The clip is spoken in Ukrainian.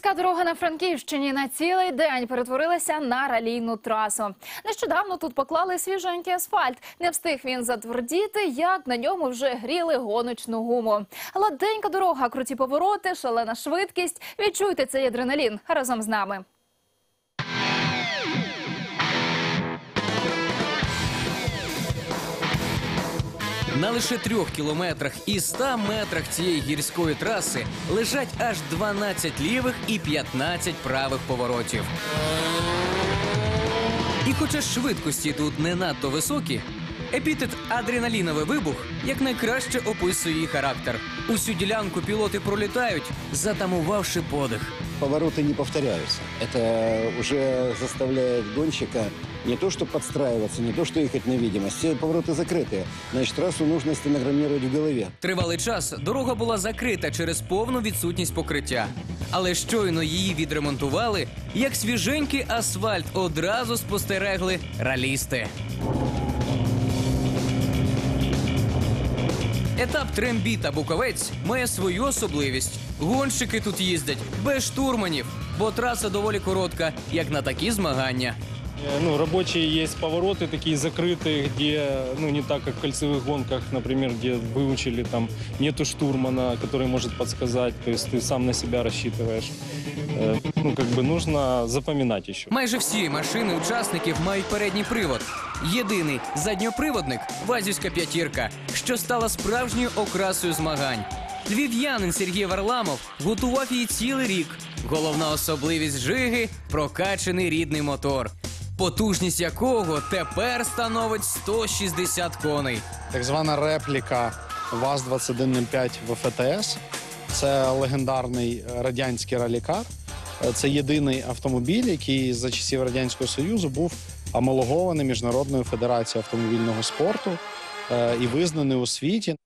Гірська дорога на Франківщині на цілий день перетворилася на ралійну трасу. Нещодавно тут поклали свіженький асфальт. Не встиг він затвердіти, як на ньому вже гріли гоночну гуму. Гладенька дорога, круті повороти, шалена швидкість. Відчуйте цей адреналін разом з нами. На лише трьох кілометрах і ста метрах цієї гірської траси лежать аж 12 лівих і 15 правих поворотів. І хоча швидкості тут не надто високі, епітет адреналіновий вибух якнайкраще описує її характер. Усю ділянку пілоти пролітають, затамувавши подих. повороты не повторяются. Это уже заставляет гонщика не то что подстраиваться, не то что ехать на видимость. Все повороты закрытые. Значит, трассу нужно стенограммировать в голове. Тривалий час дорога була закрита через повну відсутність покриття. Але щойно її відремонтували, як свіженький асфальт одразу спостерегли ралісти. Етап Трембіта Буковець має свою особливість. Гонщики тут їздять без штурманів, бо траса доволі коротка, як на такі змагання. Э, Ну, рабочие есть повороты такие закрытые, где, ну, не так, как в кольцевых гонках, например, где выучили, там, нету штурмана, который может подсказать, то есть ты сам на себя рассчитываешь. Э, Ну, как бы нужно запоминать еще. Майже всі машини учасників мають передній привод. Єдиний задньоприводник вазівська п'ятірка, що стала справжньою окрасою змагань. Львів'янин Сергій Варламов готував її цілий рік. Головна особливість жиги прокачаний рідний мотор, потужність якого тепер становить 160 коней. так звана репліка ВАЗ-2105 ВФТС. Це легендарний радянський ралікар. Це єдиний автомобіль, який за часів Радянського Союзу був амалогований Міжнародною федерацією автомобільного спорту е, і визнаний у світі.